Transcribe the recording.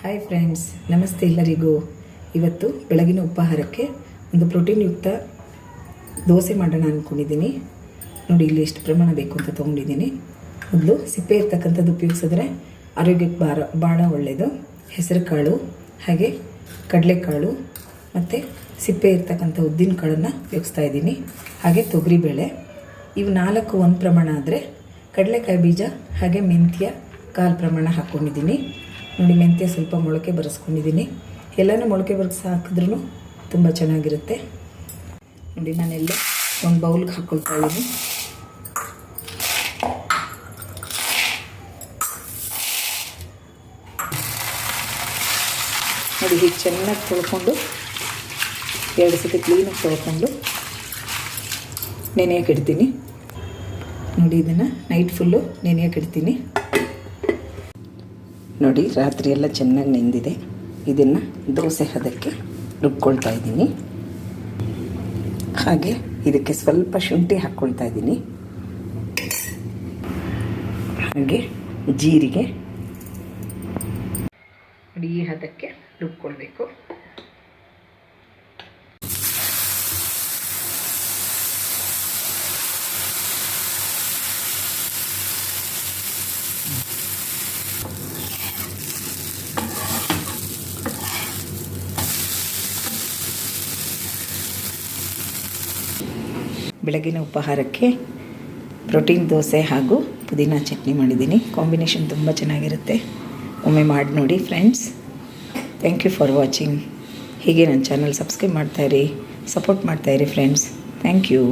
Hi friends ನಮಸ್ತೆ ಎಲ್ಲರಿಗೂ. ಇವತ್ತು ಬೆಳಗಿನ ಉಪಹಾರಕ್ಕೆ ಒಂದು ಪ್ರೋಟೀನ್ ಯುಕ್ತ ದೋಸೆ ಮಾಡೋಣ ಅಂದ್ಕೊಂಡಿದ್ದೀನಿ ನೋಡಿ, ಇಲ್ಲಿ ಎಷ್ಟು ಪ್ರಮಾಣ ಬೇಕು ಅಂತ ತೊಗೊಂಡಿದ್ದೀನಿ. ಮೊದಲು ಸಿಪ್ಪೆ ಇರ್ತಕ್ಕಂಥದ್ದು ಉಪಯೋಗಿಸಿದ್ರೆ ಆರೋಗ್ಯಕ್ಕೆ ಭಾರ ಭಾಳ ಒಳ್ಳೆಯದು ಹೆಸರು ಕಾಳು ಹಾಗೆ ಕಡಲೆಕಾಳು, ಮತ್ತು ಸಿಪ್ಪೆ ಇರ್ತಕ್ಕಂಥ ಉದ್ದಿನ ಕಾಳನ್ನು ಉಪಯೋಗಿಸ್ತಾ ಇದ್ದೀನಿ. ಹಾಗೆ ತೊಗರಿಬೇಳೆ. ಇವು ನಾಲ್ಕು ಒಂದು ಪ್ರಮಾಣ ಆದರೆ ಕಡಲೆಕಾಯಿ ಬೀಜ ಹಾಗೆ ಮೆಂತ್ಯ ಕಾಲು ಪ್ರಮಾಣ ಹಾಕ್ಕೊಂಡಿದ್ದೀನಿ ನೋಡಿ, ಮೆಂತ್ಯ ಸ್ವಲ್ಪ ಮೊಳಕೆ ಬರೆಸ್ಕೊಂಡಿದ್ದೀನಿ. ಎಲ್ಲನೂ ಮೊಳಕೆ ಬರ್ಸಿ ಹಾಕಿದ್ರೂ ತುಂಬ ಚೆನ್ನಾಗಿರುತ್ತೆ. ನೋಡಿ, ನಾನೆಲ್ಲ ಒಂದು ಬೌಲ್ಗೆ ಹಾಕ್ಕೊಳ್ತಾ ಇದ್ದೀನಿ ನೋಡಿ, ಹೀಗೆ ಚೆನ್ನಾಗಿ ತೊಳ್ಕೊಂಡು, ಎರಡು ಸತಿ ಕ್ಲೀನಾಗಿ ತೊಳ್ಕೊಂಡು ನೆನೆಯಕ್ಕೆ ಇಡ್ತೀನಿ. ನೋಡಿ, ಇದನ್ನು ನೈಟ್ ಫುಲ್ಲು ನೆನೆಯಕ್ಕೆ ಇಡ್ತೀನಿ. ನೋಡಿ, ರಾತ್ರಿ ಎಲ್ಲ ಚೆನ್ನಾಗಿ ನೆಂದಿದೆ. ಇದನ್ನು ದೋಸೆ ಹದಕ್ಕೆ ರುಬ್ಕೊಳ್ತಾ ಇದ್ದೀನಿ. ಹಾಗೆ ಇದಕ್ಕೆ ಸ್ವಲ್ಪ ಶುಂಠಿ ಹಾಕ್ಕೊಳ್ತಾ ಇದ್ದೀನಿ. ಹಾಗೆ ಜೀರಿಗೆ. ಈ ಹದಕ್ಕೆ ರುಬ್ಕೊಳ್ಬೇಕು. ಬೆಳಗಿನ ಉಪಹಾರಕ್ಕೆ ಪ್ರೋಟೀನ್ ದೋಸೆ ಹಾಗೂ ಪುದೀನ ಚಟ್ನಿ ಮಾಡಿದ್ದೀನಿ. ಕಾಂಬಿನೇಷನ್ ತುಂಬ ಚೆನ್ನಾಗಿರುತ್ತೆ. ಒಮ್ಮೆ ಮಾಡಿ ನೋಡಿ friends. Thank you for watching ಹೀಗೆ ನನ್ನ ಚಾನಲ್ ಸಬ್ಸ್ಕ್ರೈಬ್ ಮಾಡ್ತಾಯಿರಿ ಸಪೋರ್ಟ್ ಮಾಡ್ತಾಯಿರಿ ಫ್ರೆಂಡ್ಸ್. Thank you